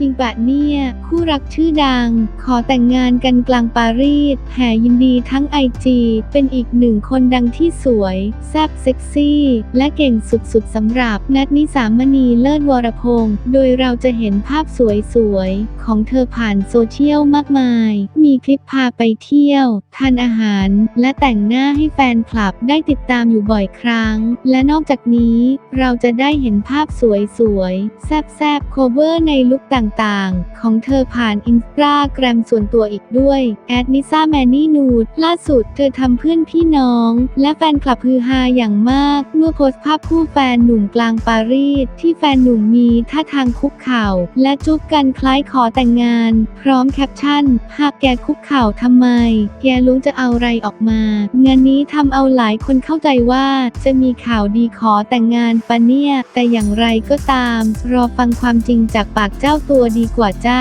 จริงปะเนี่ย คู่รักชื่อดัง ขอแต่งงานกันกลางปารีส แห่ยินดีทั้งไอจีเป็นอีกหนึ่งคนดังที่สวย แซ่บเซ็กซี่ และเก่งสุดๆสำหรับ นัทนิสามณีเลิศวรพงศ์โดยเราจะเห็นภาพสวยๆ ของเธอผ่านโซเชียลมากมาย มีคลิปพาไปเที่ยว ทานอาหาร และแต่งหน้าให้แฟนคลับได้ติดตามอยู่บ่อยครั้ง และนอกจากนี้ เราจะได้เห็นภาพสวยๆ แซ่บๆ โคเวอร์ในลุคต่างๆ ของเธอผ่านอินสตาแกรมส่วนตัวอีกด้วย แอดนิซาแมนนี่นูดล่าสุดเธอทำเพื่อนพี่น้อง และแฟนคลับฮือฮาอย่างมาก เมื่อโพสต์ภาพคู่แฟนหนุ่มกลางปารีสที่แฟนหนุ่มมีท่าทางคุกเข่า และจุ๊บกันคล้ายขอแต่งงาน พร้อมแคปชั่น หากแกคุกเข่าทำไม แกรู้จะเอาอะไรออกมา งานนี้ทำเอาหลายคนเข้าใจว่าจะมีข่าวดีขอแต่งงานปะเนี่ย แต่อย่างไรก็ตาม รอฟังความจริงจากปากเจ้าตัวตัวดีกว่าจ้า